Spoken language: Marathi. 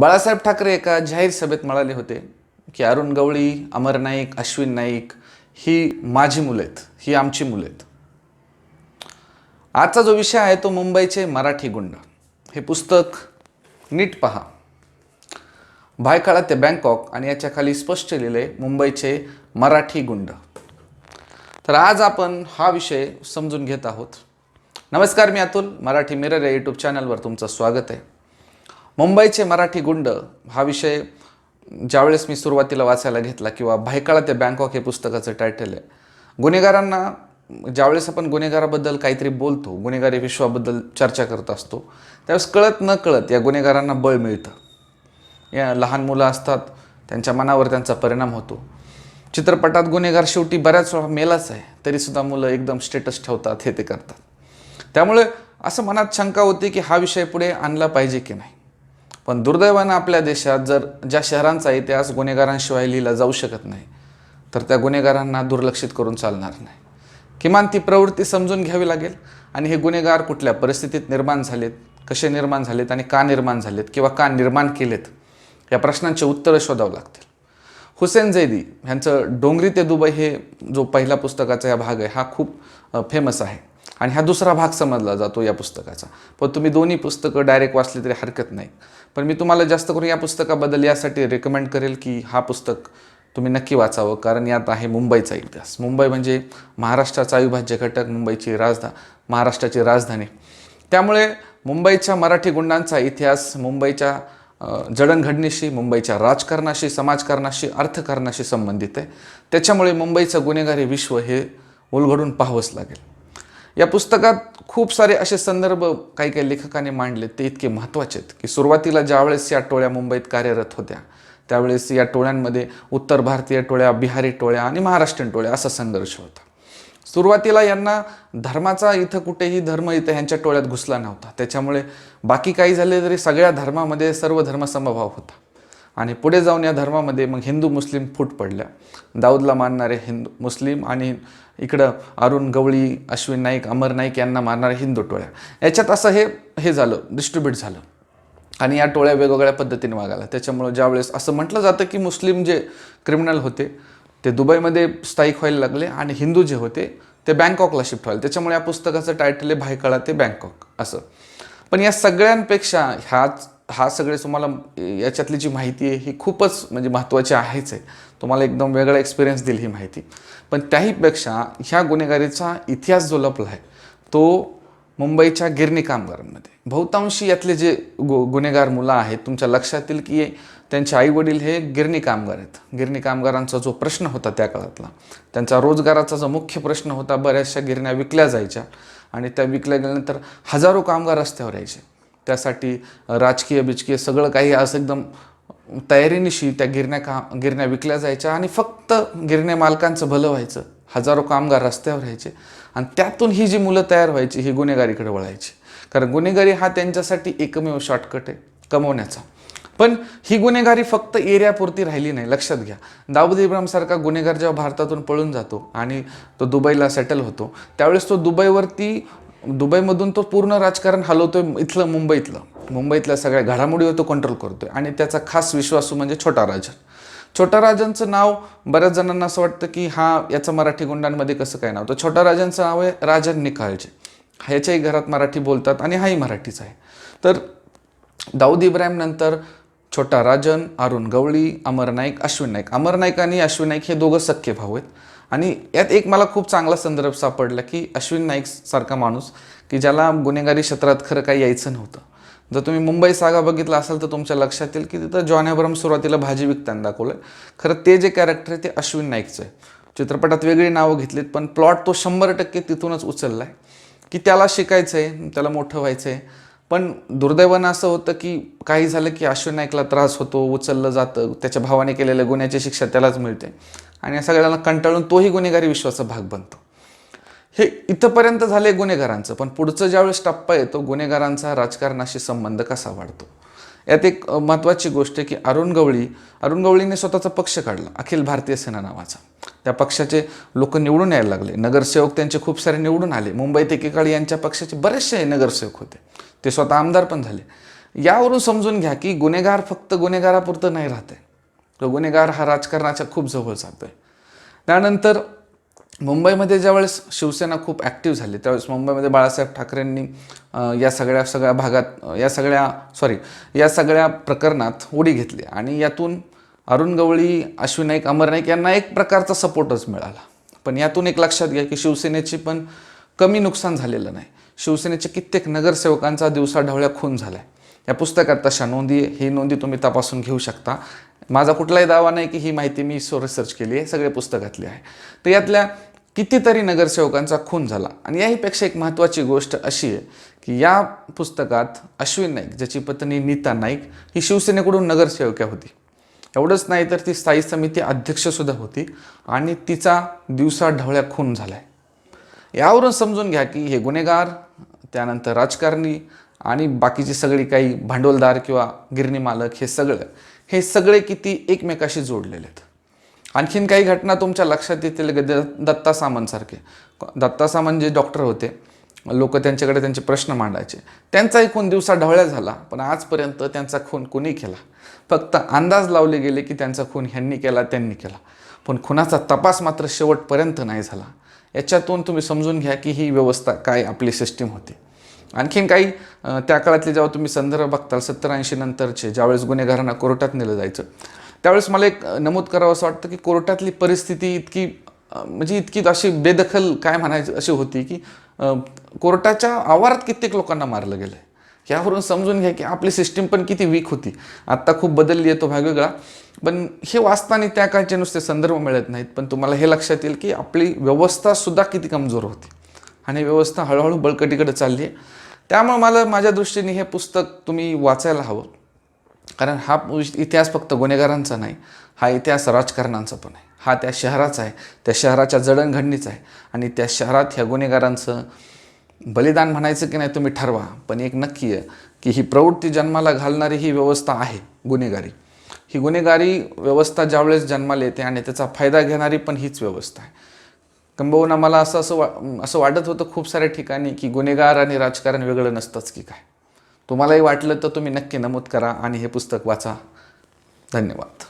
बाळासाहेब ठाकरे एका जाहीर सभेत म्हणाले होते की अरुण गवळी अमर नाईक अश्विन नाईक ही माझी मुलं आहेत ही आमची मुलं आहेत. आजचा जो विषय आहे तो मुंबईचे मराठी गुंड. हे पुस्तक नीट पहा. भायखळा ते बँकॉक आणि याच्या खाली स्पष्ट लिहिले मुंबईचे मराठी गुंड. तर आज आपण हा विषय समजून घेत आहोत. नमस्कार मी अतुल मराठी मिरर या यूट्यूब चॅनलवर तुमचं स्वागत आहे. मुंबईचे मराठी गुंड हा विषय ज्यावेळेस मी सुरुवातीला वाचायला घेतला किंवा भायकाळा ते बँकॉक हे पुस्तकाचं टायटल आहे. गुन्हेगारांना ज्यावेळेस आपण गुन्हेगाराबद्दल काहीतरी बोलतो गुन्हेगारी विश्वाबद्दल चर्चा करत असतो त्यावेळेस कळत न कळत या गुन्हेगारांना बळ मिळतं. या लहान मुलं असतात त्यांच्या मनावर त्यांचा परिणाम होतो. चित्रपटात गुन्हेगार शेवटी बऱ्याच वेळा मेलाच आहे तरीसुद्धा मुलं एकदम स्टेटस ठेवतात हे ते करतात. त्यामुळे असं मनात शंका होती की हा विषय पुढे आणला पाहिजे की नाही? पण दुर्दैवानं आपल्या देशात जर ज्या शहरांचा इतिहास गुन्हेगारांशिवाय लिहिला जाऊ शकत नाही तर त्या गुन्हेगारांना दुर्लक्षित करून चालणार नाही. किमान ती प्रवृत्ती समजून घ्यावी लागेल. आणि हे गुन्हेगार कुठल्या परिस्थितीत निर्माण झालेत कसे निर्माण झालेत आणि का निर्माण झालेत किंवा का निर्माण केलेत या प्रश्नांची उत्तरं शोधावं लागतील. हुसेन जैदी ह्यांचं डोंगरी ते दुबई हे जो पहिला पुस्तकाचा हा भाग आहे हा खूप फेमस आहे. आणि हा दुसरा भाग समजला जातो या पुस्तकाचा. पण तुम्ही दोन्ही पुस्तकं डायरेक्ट वाचली तरी हरकत नाही. पण मी तुम्हाला जास्त करून या पुस्तकाबद्दल यासाठी रेकमेंड करेल की हा पुस्तक तुम्ही नक्की वाचावं कारण यात आहे मुंबईचा इतिहास. मुंबई म्हणजे महाराष्ट्राचा अविभाज्य घटक मुंबईची राजधा महाराष्ट्राची राजधानी. त्यामुळे मुंबईच्या मराठी गुंडांचा इतिहास मुंबईच्या जडणघडणीशी मुंबईच्या राजकारणाशी समाजकारणाशी अर्थकारणाशी संबंधित आहे. त्याच्यामुळे मुंबईचं गुन्हेगारी विश्व हे उलगडून पाहावंच लागेल. या पुस्तकात खूप सारे असे संदर्भ काही काही लेखकाने मांडले. ते इतके महत्त्वाचे आहेत की सुरुवातीला ज्यावेळेस या टोळ्या मुंबईत कार्यरत होत्या त्यावेळेस या टोळ्यांमध्ये उत्तर भारतीय टोळ्या बिहारी टोळ्या आणि महाराष्ट्रीयन टोळ्या असा संघर्ष होता. सुरुवातीला यांना धर्माचा इथं कुठेही धर्म इथं ह्यांच्या टोळ्यात घुसला नव्हता. त्याच्यामुळे बाकी काही झाले तरी सगळ्या धर्मामध्ये सर्व धर्मसमभाव होता. आणि पुढे जाऊन या धर्मामध्ये मग हिंदू मुस्लिम फूट पडल्या. दाऊदला मानणारे हिंदू मुस्लिम आणि इकडं अरुण गवळी अश्विन नाईक अमर नाईक यांना मारणारे हिंदू टोळ्या. याच्यात असं हे हे झालं डिस्ट्रीब्यूट झालं. आणि या टोळ्या वेगवेगळ्या पद्धतीने वागायला. त्याच्यामुळं ज्यावेळेस असं म्हटलं जातं की मुस्लिम जे क्रिमिनल होते ते दुबईमध्ये स्थायिक व्हायला लागले आणि हिंदू जे होते ते बँकॉकला शिफ्ट व्हायला त्याच्यामुळे या पुस्तकाचं टायटल आहे भायकळा ते बँकॉक असं. पण या सगळ्यांपेक्षा ह्याच हा सगळे तुम्हाला याच्यातली जी माहिती आहे ही खूपच म्हणजे महत्त्वाची आहेच आहे. तुम्हाला एकदम वेगळा एक्सपिरियन्स देईल ही माहिती. पण त्याहीपेक्षा ह्या गुन्हेगारीचा इतिहास जो लपला आहे तो मुंबईच्या गिरणी कामगारांमध्ये. बहुतांशी यातले जे गु गुन्हेगार मुलं आहेत तुमच्या लक्षात येईल की त्यांचे आईवडील हे गिरणी कामगार आहेत. गिरणी कामगारांचा जो प्रश्न होता त्या काळातला त्यांचा रोजगाराचा जो मुख्य प्रश्न होता बऱ्याचशा गिरण्या विकल्या जायच्या आणि त्या विकल्या गेल्यानंतर हजारो कामगार रस्त्यावर यायचे. त्यासाठी राजकीय बिजकीय सगळं काही असं एकदम तयारीनिशी त्या गिरण्या का गिरण्या विकल्या जायच्या आणि फक्त गिरण्या मालकांचं भलं व्हायचं. हजारो कामगार रस्त्यावर राहायचे आणि त्यातून ही जी मुलं तयार व्हायची ही गुन्हेगारीकडे वळायची. कारण गुन्हेगारी हा त्यांच्यासाठी एकमेव शॉर्टकट आहे कमवण्याचा. पण ही गुन्हेगारी फक्त एरियापुरती राहिली नाही लक्षात घ्या. दाऊद इब्रामसारखा गुन्हेगार जेव्हा भारतातून पळून जातो आणि तो दुबईला सेटल होतो त्यावेळेस तो दुबईवरती दुबईमधून तो पूर्ण राजकारण हलवतोय इथलं मुंबईतलं. मुंबईतल्या सगळ्या घडामोडीवर तो कंट्रोल करतोय. आणि त्याचा खास विश्वासू म्हणजे छोटा राजन. छोटा राजांचं नाव बऱ्याच जणांना असं वाटतं की हा याचं मराठी गुंडांमध्ये कसं काय नाव? तर छोटा राजांचं नाव आहे राजन निकाळजे ह्याच्याही घरात मराठी बोलतात आणि हाही मराठीच आहे. तर दाऊद इब्राहिम नंतर छोटा राजन अरुण गवळी अमर नाईक अश्विन नाईक. अमर नाईक आणि अश्विन नाईक हे दोघं सख्खे भाऊ आहेत. आणि यात एक मला खूप चांगला संदर्भ सापडला की अश्विन नाईक सारखा माणूस की ज्याला गुन्हेगारी क्षेत्रात खरं काही यायचं नव्हतं. जर तुम्ही मुंबई सागा बघितला असाल तर तुमच्या लक्षात येईल की तिथं जॉन अब्रम सुरुवातीला भाजी विकताना दाखवलं खरं ते जे कॅरेक्टर आहे ते अश्विन नाईकचं आहे. चित्रपटात वेगळी नावं घेतलीत पण प्लॉट तो शंभर टक्के तिथूनच उचलला आहे की त्याला शिकायचं आहे त्याला मोठं व्हायचं आहे पण दुर्दैवानं असं होतं की काही झालं की अश्विन नाईकला त्रास होतो उचललं जातं त्याच्या भावाने केलेल्या गुन्ह्याची शिक्षा त्यालाच मिळते. आणि या सगळ्यांना कंटाळून तोही गुन्हेगारी विश्वाचा भाग बनतो. हे इथंपर्यंत झाले गुन्हेगारांचं पण पुढचं ज्यावेळेस टप्पा येतो गुन्हेगारांचा राजकारणाशी संबंध कसा वाढतो? यात एक महत्त्वाची गोष्ट आहे की अरुण गवळी अरुण गवळीने स्वतःचा पक्ष काढला अखिल भारतीय सेना नावाचा. त्या पक्षाचे लोक निवडून यायला लागले. नगरसेवक त्यांचे खूप सारे निवडून आले. मुंबईत एकेकाळी यांच्या पक्षाचे बरेचसे नगरसेवक होते. ते स्वतः आमदार पण झाले. यावरून समजून घ्या की गुन्हेगार फक्त गुन्हेगारापुरतं नाही राहते तो गुन्हेगार हा राजकारणाच्या खूप जवळ जातो आहे त्यानंतर मुंबईमध्ये ज्यावेळेस शिवसेना खूप ॲक्टिव्ह झाली त्यावेळेस मुंबईमध्ये बाळासाहेब ठाकरेंनी या सगळ्या सगळ्या भागात या सगळ्या सॉरी या सगळ्या प्रकरणात उडी घेतली आणि यातून अरुण गवळी अश्विन नाईक अमर नाईक यांना एक प्रकारचा सपोर्टच मिळाला. पण यातून एक लक्षात घ्या की शिवसेनेची पण कमी नुकसान झालेलं नाही. शिवसेनेचे कित्येक नगरसेवकांचा दिवसाढवळ्या खून झाला आहे या पुस्तकात तशा नोंदी ही नोंदी तुम्ही तपासून घेऊ शकता. माझा कुठलाही दावा नाही की ही माहिती मी सो रिसर्च केली आहे सगळे पुस्तकातली आहे. तर यातल्या कितीतरी नगरसेवकांचा खून झाला. आणि याहीपेक्षा एक महत्त्वाची गोष्ट अशी आहे की या पुस्तकात अश्विन नाईक ज्याची पत्नी नीता नाईक ही शिवसेनेकडून नगरसेवक्या होती. एवढंच नाही तर ती स्थायी समिती अध्यक्षसुद्धा होती आणि तिचा दिवसा ढवळ्या खून झाला आहे यावरून समजून घ्या की हे गुन्हेगार त्यानंतर राजकारणी आणि बाकीची सगळी काही भांडवलदार किंवा गिरणी मालक हे सगळं हे सगळे किती एकमेकाशी जोडलेले आहेत. आणखीन काही घटना तुमच्या लक्षात येतील द- दत्ता सामंतसारखे. दत्ता सामंत जे डॉक्टर होते लोक त्यांच्याकडे त्यांचे प्रश्न मांडायचे. त्यांचा एकूण दिवसा ढवळ्या झाला पण आजपर्यंत त्यांचा खून कोणी केला? फक्त अंदाज लावले गेले की त्यांचा खून ह्यांनी केला त्यांनी केला. पण खुनाचा तपास मात्र शेवटपर्यंत नाही झाला. याच्यातून तुम्ही समजून घ्या की ही व्यवस्था काय आपली सिस्टीम होती. आणखीन काही त्या काळातले जेव्हा तुम्ही संदर्भ बघताल सत्तर ऐंशी नंतरचे ज्यावेळेस गुन्हेगारांना कोर्टात नेलं जायचं त्यावेळेस मला एक नमूद करावं असं वाटतं की कोर्टातली परिस्थिती इतकी म्हणजे इतकी अशी बेदखल काय म्हणायची अशी होती की कोर्टाच्या आवारात कित्येक लोकांना मारलं गेलं आहे यावरून समजून घ्या की आपली सिस्टीम पण किती वीक होती. आत्ता खूप बदलली आहे तो भाग वेगळा पण हे वाचताना त्या काळचे नुसते संदर्भ मिळत नाहीत पण तुम्हाला हे लक्षात येईल की आपली व्यवस्थासुद्धा किती कमजोर होती. आणि व्यवस्था हळूहळू बळकटीकडे चालली आहे. त्यामुळे मला माझ्या दृष्टीने हे पुस्तक तुम्ही वाचायला हवं. कारण हा इतिहास फक्त गुन्हेगारांचा नाही हा इतिहास राजकारणांचा पण आहे. हा त्या शहराचा आहे त्या शहराच्या जडणघडणीचा आहे. आणि त्या शहरात ह्या गुन्हेगारांचं बलिदान म्हणायचं की नाही तुम्ही ठरवा पण एक नक्की आहे की ही प्रवृत्ती जन्माला घालणारी ही व्यवस्था आहे गुन्हेगारी. ही गुन्हेगारी व्यवस्था ज्यावेळेस जन्माला येते आणि त्याचा फायदा घेणारी पण हीच व्यवस्था आहे. किंबहुना मला असं असं वा असं वाटत होतं खूप साऱ्या ठिकाणी की गुन्हेगार आणि राजकारण वेगळं नसतंच की काय. तुम्हालाही वाटलं तर तुम्ही नक्की नमूद करा आणि हे पुस्तक वाचा. धन्यवाद.